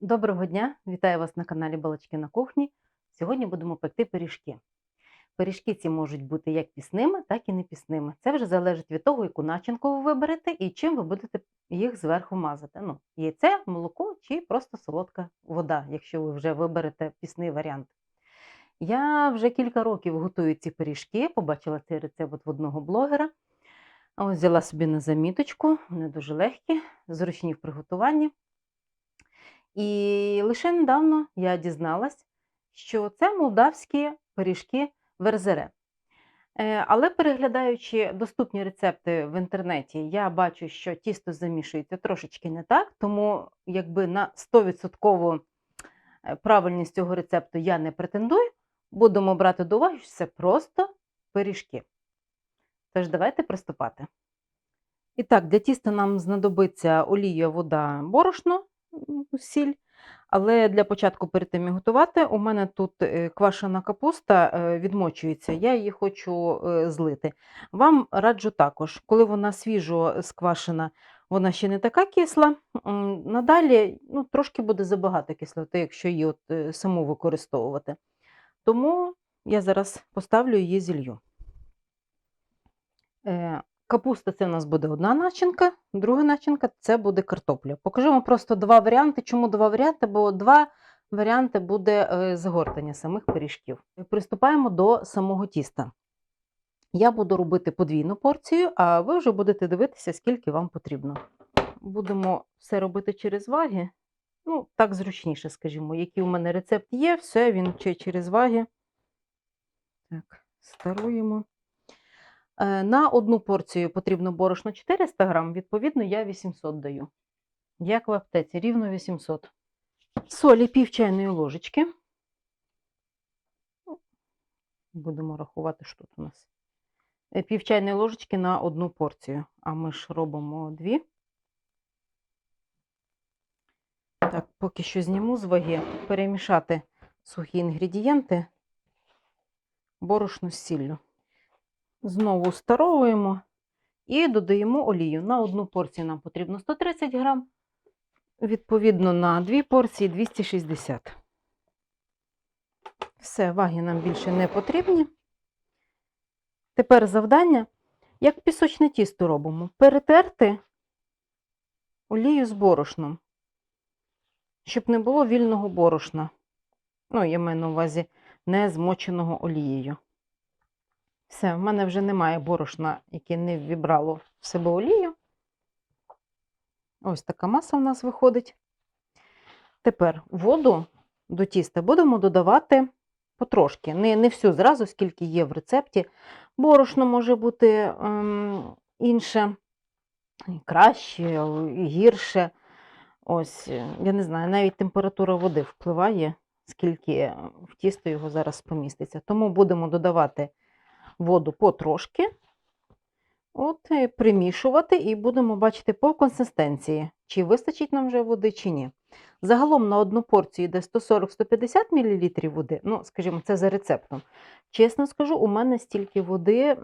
Доброго дня! Вітаю вас на каналі Балачки на кухні. Сьогодні будемо пекти пиріжки. Пиріжки ці можуть бути як пісними, так і не пісними. Це вже залежить від того, яку начинку ви виберете і чим ви будете їх зверху мазати. Ну, яйце, молоко чи просто солодка вода, якщо ви вже виберете пісний варіант. Я вже кілька років готую ці пиріжки, побачила цей рецепт в одного блогера. Ось взяла собі на заміточку, вони дуже легкі, зручні в приготуванні. І лише недавно я дізналась, що це молдавські пиріжки верзере. Е, Але переглядаючи доступні рецепти в інтернеті, я бачу, що тісто замішується трошечки не так, тому якби на 100% е, правильність цього рецепту я не претендую. Будемо брати до уваги, що це просто пиріжки. Тож давайте приступати. І так, для тіста нам знадобиться олія, вода, борошно, сіль. Але для початку перед тим готувати, у мене тут е, квашена капуста е, відмочується, я її хочу е, злити. Вам раджу також, коли вона свіжо сквашена, вона ще не така кисла. Надалі ну, трошки буде забагато кислоти, якщо її от, саму використовувати. Тому я зараз поставлю її зілью. Капуста це у нас буде одна начинка, друга начинка це буде картопля. Покажу вам просто два варіанти. Чому два варіанти? Бо два варіанти буде е, загортання самих пиріжків. Приступаємо до самого тіста. Я буду робити подвійну порцію, а ви вже будете дивитися, скільки вам потрібно. Будемо все робити через ваги. Ну, так зручніше, скажімо, який у мене рецепт є, все він через ваги. Так, старуємо. Е, На одну порцію потрібно борошно 400 грам, відповідно, я 800 даю. Як в аптеці, рівно 800. Солі пів чайної ложечки. Ну, Будемо рахувати, що тут у нас. Е, Пів чайної ложечки на одну порцію, а ми ж робимо дві. Так, поки що зніму з ваги, перемішати сухі інгредієнти, борошно з сіллю. Знову старовуємо і додаємо олію. На одну порцію нам потрібно 130 грам, відповідно, на дві порції 260. Все, ваги нам більше не потрібні. Тепер завдання, як пісочне тісто робимо, перетерти олію з борошном, щоб не було вільного борошна. Ну, я маю на увазі не змоченого олією. Все, в мене вже немає борошна, яке не вібрало в себе олію. Ось така маса в нас виходить. Тепер воду до тіста будемо додавати потрошки. Не, не всю зразу, скільки є в рецепті. Борошно може бути ем, інше, краще, гірше. Ось, е, я не знаю, навіть температура води впливає, скільки в тісто його зараз поміститься. Тому будемо додавати воду потрошки, от, е, примішувати і будемо бачити по консистенції, чи вистачить нам вже води, чи ні. Загалом на одну порцію йде 140-150 мл води, ну, скажімо, це за рецептом. Чесно скажу, у мене стільки води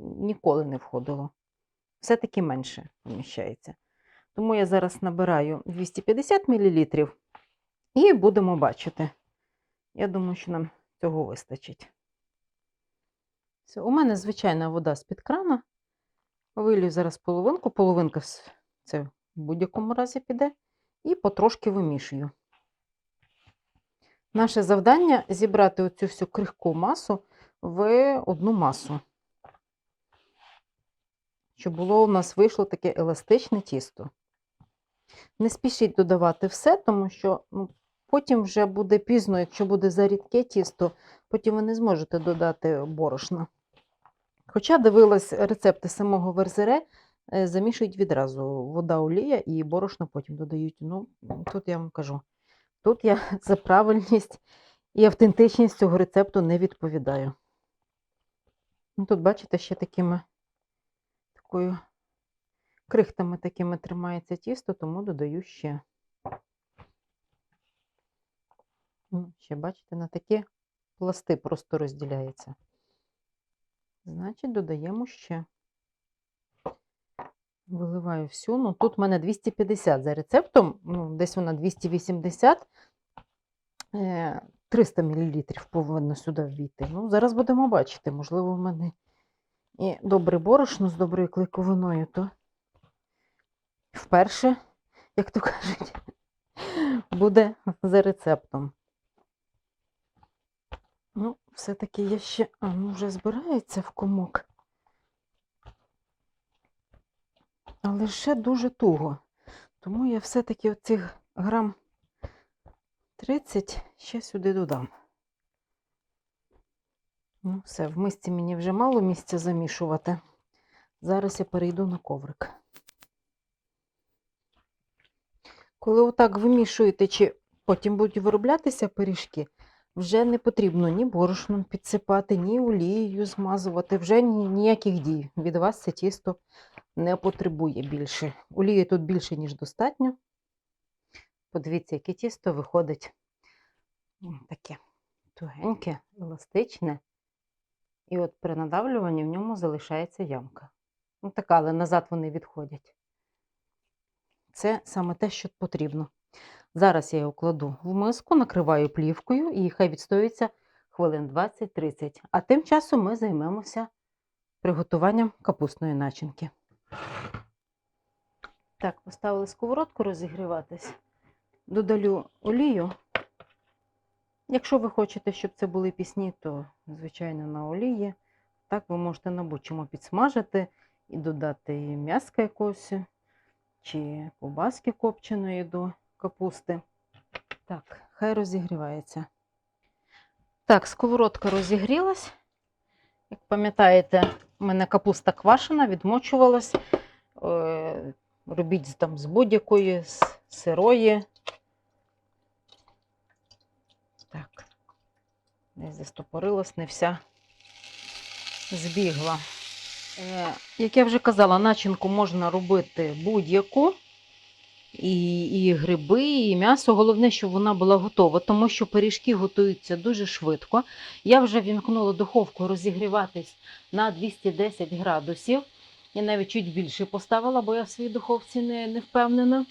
ніколи не входило. Все-таки менше вміщається. Тому я зараз набираю 250 мл і будемо бачити. Я думаю, що нам цього вистачить. Все, у мене звичайна вода з-під крана. Вилью зараз половинку, половинка це в будь-якому разі піде, і потрошки вимішую. Наше завдання зібрати оцю всю крихку масу в одну масу. Щоб було у нас вийшло таке еластичне тісто. Не спішіть додавати все, тому що ну, потім вже буде пізно, якщо буде зарідке тісто, потім ви не зможете додати борошна. Хоча дивилась рецепти самого верзере, е, замішують відразу вода, олія і борошно потім додають. Ну, тут я вам кажу, тут я за правильність і автентичність цього рецепту не відповідаю. Ну, тут, бачите, ще такими такою крихтами такими тримається тісто, тому додаю ще. Ну, Ще, бачите, на такі пласти просто розділяється. Значить, додаємо ще. Виливаю всю. Ну, тут в мене 250 за рецептом, ну, десь вона 280. Е, 300 мл повинно сюди ввійти. Ну, зараз будемо бачити. Можливо, в мене і добре борошно з доброю клейковиною, то вперше, як то кажуть, буде за рецептом. Все-таки я ще. Ну вже збирається в комок. Але ще дуже туго. Тому я все-таки оцих грам 30 ще сюди додам. Ну, все, в мисці мені вже мало місця замішувати. Зараз я перейду на коврик. Коли отак вимішуєте, чи потім будуть вироблятися пиріжки, вже не потрібно ні борошном підсипати, ні олією змазувати. Вже ніяких дій. Від вас це тісто не потребує більше. Олії тут більше, ніж достатньо. Подивіться, яке тісто виходить таке тугеньке, еластичне. І от при надавлюванні в ньому залишається ямка. Ну, така, але назад вони відходять. Це саме те, що потрібно. Зараз я його кладу в миску, накриваю плівкою і хай відстоюється хвилин 20-30. А тим часом ми займемося приготуванням капустної начинки. Так, поставили сковородку розігріватись. Додалю олію. Якщо ви хочете, щоб це були пісні, то, звичайно, на олії. Так, ви можете на будь-чому підсмажити і додати м'яска якогось, чи ковбаски копченої до капусти. Так, хай розігрівається. Так, сковородка розігрілась. Як пам'ятаєте, у мене капуста квашена, відмочувалась. Е, Робіть там з будь-якої, з сирої. Так, десь застопорилась, не вся збігла. Е, як я вже казала, начинку можна робити будь-яку. І, і гриби, і м'ясо. Головне, щоб вона була готова, тому що пиріжки готуються дуже швидко. Я вже вімкнула духовку розігріватись на 210 градусів. Я навіть чуть більше поставила, бо я в своїй духовці не, не впевнена.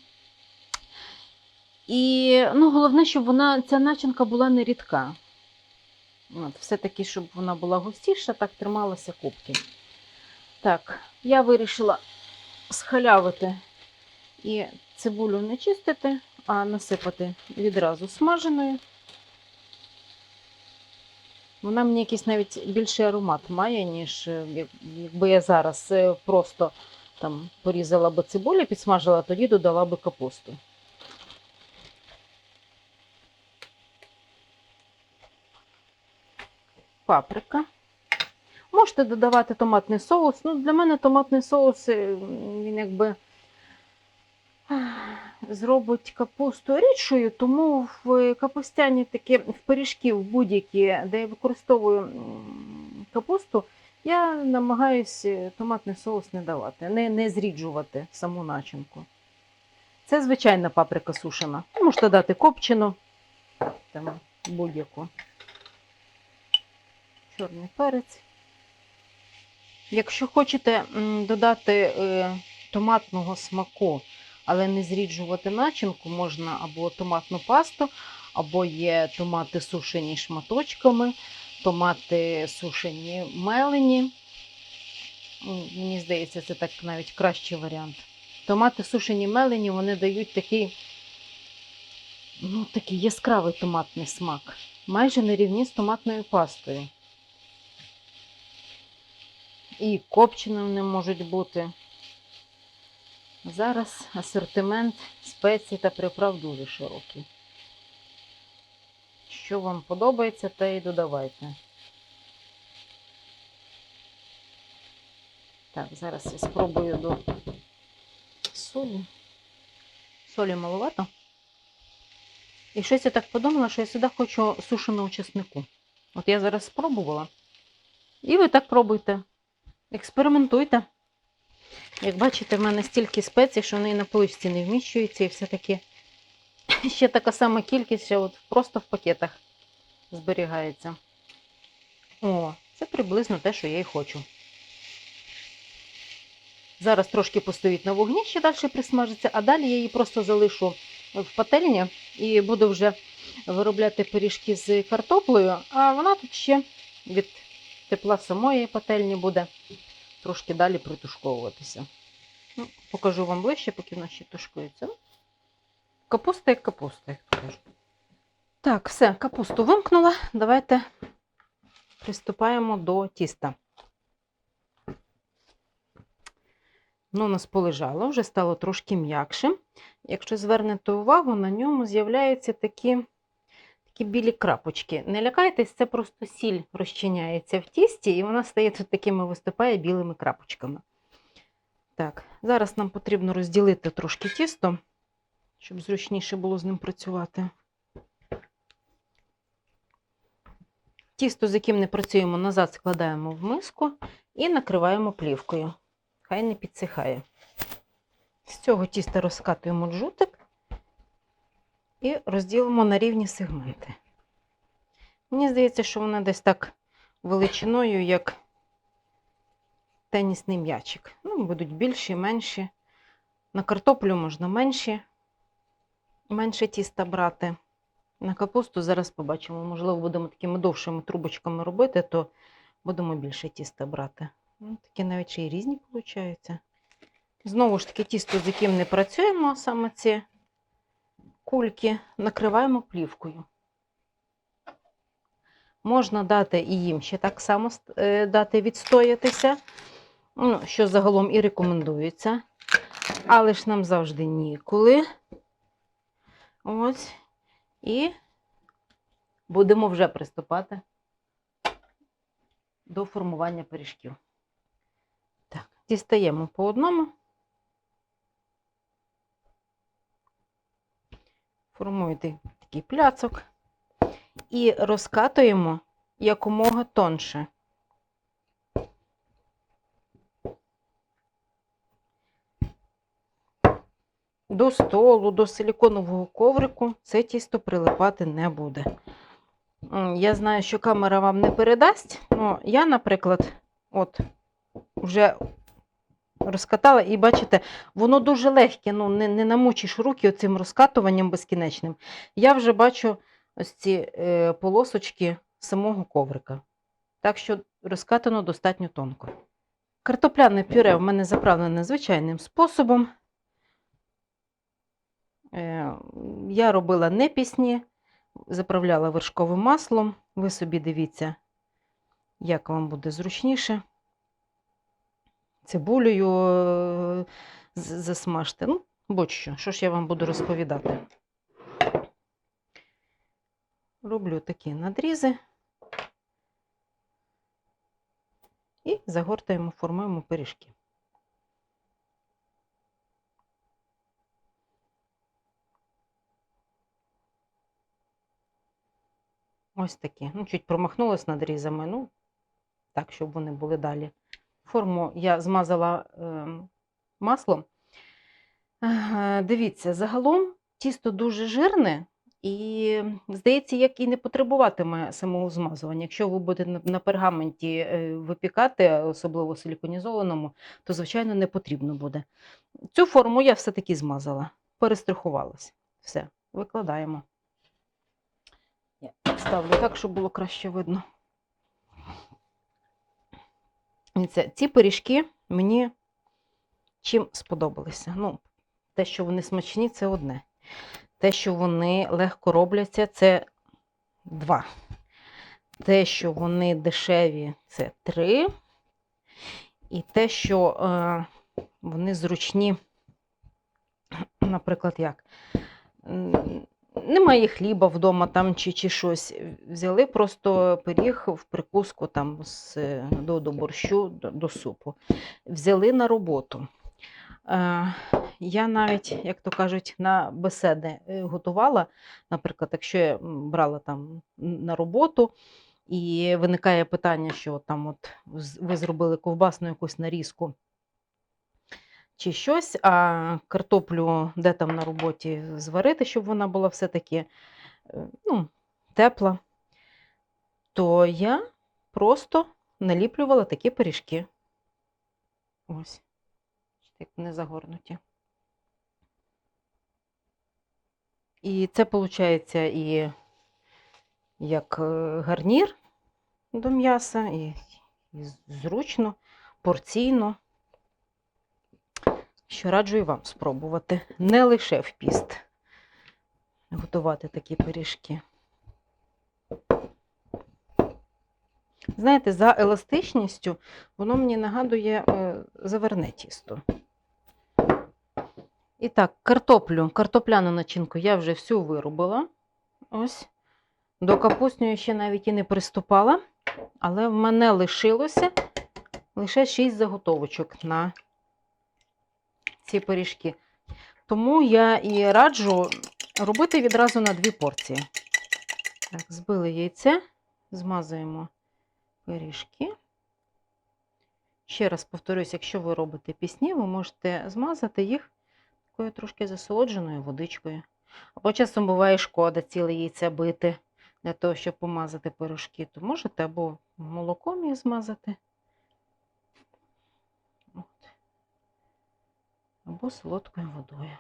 І ну, головне, щоб вона, ця начинка була не рідка. От, все-таки, щоб вона була густіша, так трималася кубки. Так, я вирішила схалявити і цибулю не чистити, а насипати відразу смаженою. Вона мені якийсь навіть більший аромат має, ніж е, якби я зараз е, просто там порізала би цибулю, підсмажила, тоді додала би капусту. Паприка. Можете додавати томатний соус. Ну, для мене томатний соус, е, він якби зробить капусту рідшою, тому в капустяні такі в пиріжки, в будь-які, де я використовую капусту, я намагаюся томатний соус не давати, не, не зріджувати саму начинку. Це звичайна паприка сушена. Можете дати копчену, там будь-яку. Чорний перець. Якщо хочете додати е, томатного смаку, але не зріджувати начинку, можна або томатну пасту, або є томати сушені шматочками, томати сушені мелені. Мені здається, це так навіть кращий варіант. Томати сушені мелені, вони дають такий, ну, такий яскравий томатний смак. Майже на рівні з томатною пастою. І копченим вони можуть бути. Зараз асортимент спецій та приправ дуже широкий. Що вам подобається, те і додавайте. Так, зараз я спробую до солі. Солі маловато. І щось я так подумала, що я сюди хочу сушеного чеснику. От я зараз спробувала. І ви так пробуйте. Експериментуйте. Як бачите, в мене стільки спецій, що вони на поличці не вміщуються, і все-таки ще така сама кількість, що от просто в пакетах зберігається. О, це приблизно те, що я і хочу. Зараз трошки постоїть на вогні, ще далі присмажиться, а далі я її просто залишу в пательні і буду вже виробляти пиріжки з картоплею, а вона тут ще від тепла самої пательні буде трошки далі притушковуватися. Ну, покажу вам ближче, поки вона ще тушкується. Капуста як капуста, як то кажуть. Так, все, капусту вимкнула. Давайте приступаємо до тіста. Ну, у нас полежало, вже стало трошки м'якшим. Якщо звернете увагу, на ньому з'являються такі, такі білі крапочки. Не лякайтесь, це просто сіль розчиняється в тісті, і вона стає тут такими виступає білими крапочками. Так, зараз нам потрібно розділити трошки тісто, щоб зручніше було з ним працювати. Тісто, з яким не працюємо, назад складаємо в миску і накриваємо плівкою. Хай не підсихає. З цього тіста розкатуємо джутик і розділимо на рівні сегменти. Мені здається, що вона десь так величиною, як тенісний м'ячик. Ну, будуть більші, менші. На картоплю можна менші, менше тіста брати. На капусту зараз побачимо, можливо, будемо такими довшими трубочками робити, то будемо більше тіста брати. Ну, такі навіть ще й різні получаються. Знову ж таки, тісто, з яким не працюємо, саме ці кульки, накриваємо плівкою. Можна дати і їм ще так само е, дати відстоятися, ну, що загалом і рекомендується. Але ж нам завжди ніколи. Ось. І будемо вже приступати до формування пиріжків. Так, дістаємо по одному. Формуєте такий пляцок і розкатуємо якомога тонше. До столу, до силіконового коврику це тісто прилипати не буде. Я знаю, що камера вам не передасть, але я, наприклад, от вже розкатала, і бачите, воно дуже легке, ну не, не намучиш руки оцим розкатуванням безкінечним. Я вже бачу ось ці е, полосочки самого коврика. Так що розкатано достатньо тонко. Картопляне пюре в мене заправлене звичайним способом. Е, Я робила не пісні, заправляла вершковим маслом. Ви собі дивіться, як вам буде зручніше. Цибулею е, засмажте. Ну, будь-що, що ж я вам буду розповідати. Роблю такі надрізи і загортаємо, формуємо пиріжки. Ось такі. Ну, чуть промахнулась надрізами, ну, так, щоб вони були далі. Форму я змазала ем, маслом. Дивіться, загалом тісто дуже жирне і, здається, як і не потребуватиме самого змазування. Якщо ви будете на- пергаменті е, випікати, особливо силіконізованому, то, звичайно, не потрібно буде. Цю форму я все-таки змазала, перестрахувалась. Все, викладаємо. Я ставлю так, щоб було краще видно. Ці пиріжки мені чим сподобалися. Ну, те, що вони смачні, це одне. Те, що вони легко робляться, це два. Те, що вони дешеві, це три. І те, що е, вони зручні, наприклад, як. Немає хліба вдома там чи, чи щось. Взяли просто пиріг в прикуску там з, до, до борщу, до, до супу. Взяли на роботу. Е, я навіть, як то кажуть, на беседи е, готувала. Наприклад, якщо я брала там на роботу, і виникає питання, що там от ви зробили ковбасну якусь нарізку чи щось, а картоплю де там на роботі зварити, щоб вона була все-таки е, ну, тепла, то я просто наліплювала такі пиріжки. Ось. як вони загорнуті. І це виходить і як е, гарнір до м'яса, і, і зручно, порційно. Що раджу і вам спробувати. Не лише в піст готувати такі пиріжки. Знаєте, за еластичністю воно мені нагадує е, заверне тісто. І так, картоплю, картопляну начинку я вже всю вирубила. Ось. До капустної ще навіть і не приступала, але в мене лишилося лише 6 заготовочок на ці пиріжки. Тому я і раджу робити відразу на дві порції. Так, збили яйце, змазуємо пиріжки. Ще раз повторюсь, якщо ви робите пісні, ви можете змазати їх такою трошки засолодженою водичкою. Або часом буває шкода ціле яйце бити для того, щоб помазати пирожки, то можете або молоком їх змазати, або солодкою водою.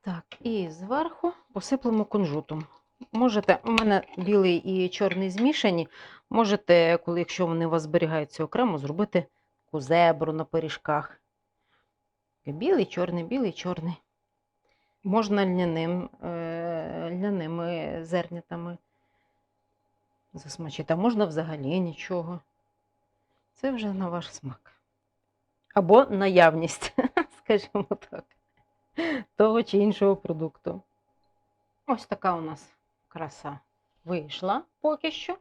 Так, і зверху посиплемо кунжутом. Можете, у мене білий і чорний змішані. Можете, коли, якщо вони у вас зберігаються окремо, зробити таку зебру на пиріжках. Білий, чорний, білий, чорний. Можна льняним, е, льняними зернятами засмачити, а можна взагалі нічого. Це вже на ваш смак. Або наявність, скажімо так, того чи іншого продукту. Ось така у нас краса вийшла поки що.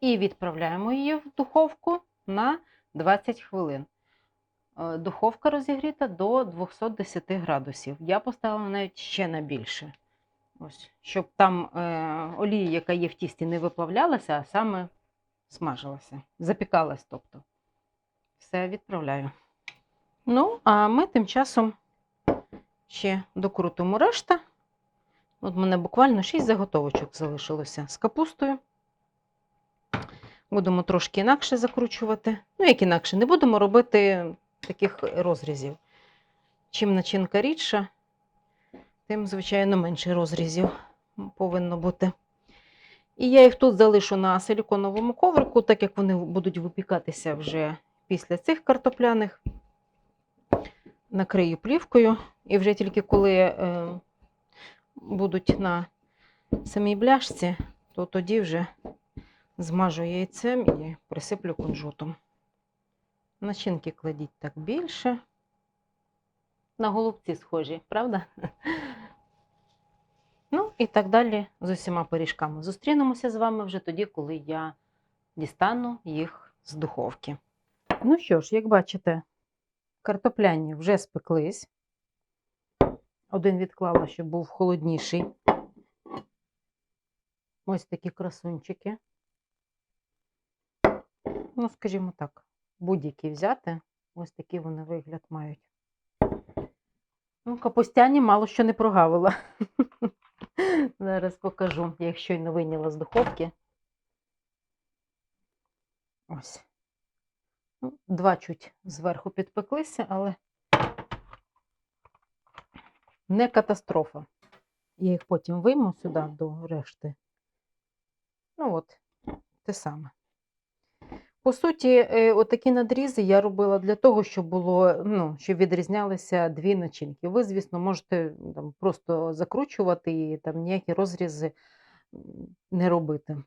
І відправляємо її в духовку на 20 хвилин. Е, Духовка розігріта до 210 градусів. Я поставила навіть ще на більше. Ось, щоб там е, олія, яка є в тісті, не виплавлялася, а саме смажилася. Запікалась, тобто. Все відправляю. Ну, а ми тим часом ще докрутимо решта. От мене буквально 6 заготовочок залишилося з капустою. Будемо трошки інакше закручувати. Ну, як інакше, не будемо робити таких розрізів. Чим начинка рідша, тим, звичайно, менше розрізів повинно бути. І я їх тут залишу на силіконовому коврику, так як вони будуть випікатися вже після цих картопляних. Накрию плівкою, і вже тільки коли е, будуть на самій бляшці, то тоді вже змажу яйцем і присиплю кунжутом. Начинки кладіть так більше. На голубці схожі, правда? Ну і так далі з усіма пиріжками. Зустрінемося з вами вже тоді, коли я дістану їх з духовки. Ну що ж, як бачите, картопляні вже спеклись. Один відклала, щоб був холодніший. Ось такі красунчики. Ну, скажімо так, будь-які взяти, ось такий вони вигляд мають. Ну, капустяні мало що не прогавила. Зараз покажу, я їх щойно вийняла з духовки. Ось. Ну, Два чуть зверху підпеклися, але не катастрофа. Я їх потім вийму сюди до решти. Ну от, те саме. По суті, е, отакі надрізи я робила для того, щоб було, ну, щоб відрізнялися дві начинки. Ви, звісно, можете там, просто закручувати і там ніякі розрізи не робити.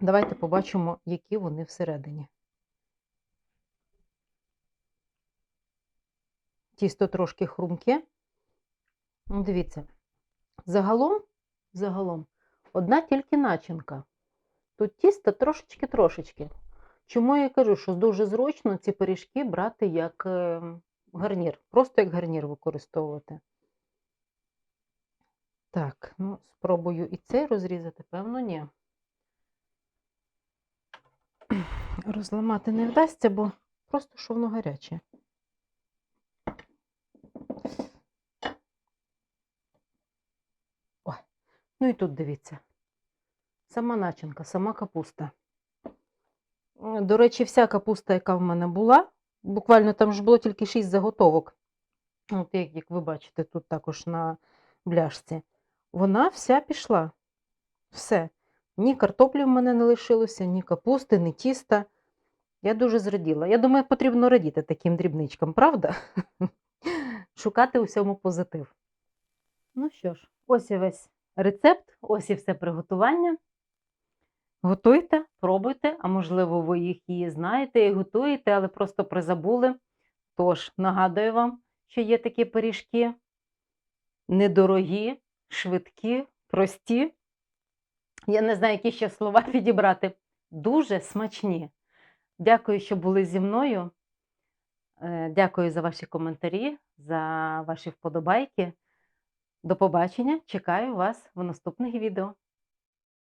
Давайте побачимо, які вони всередині. Тісто трошки хрумке. Ну, Дивіться, загалом, загалом одна тільки начинка. Тут тісто трошечки-трошечки. Чому я кажу, що дуже зручно ці пиріжки брати як е, гарнір, просто як гарнір використовувати. Так, ну, спробую і цей розрізати, певно, ні. Розламати не вдасться, бо просто що воно гаряче. Ну і тут дивіться. Сама начинка, сама капуста. До речі, вся капуста, яка в мене була, буквально там ж було тільки 6 заготовок. От як, ви бачите, тут також на бляшці. Вона вся пішла. Все. Ні картоплі в мене не лишилося, ні капусти, ні тіста. Я дуже зраділа. Я думаю, потрібно радіти таким дрібничкам, правда? Шукати у всьому позитив. Ну що ж, ось і весь рецепт, ось і все приготування. Готуйте, пробуйте, а можливо, ви їх і знаєте і готуєте, але просто призабули. Тож, нагадую вам, що є такі пиріжки недорогі, швидкі, прості. Я не знаю, які ще слова підібрати. Дуже смачні. Дякую, що були зі мною. Е, Дякую за ваші коментарі, за ваші вподобайки. До побачення. Чекаю вас в наступних відео.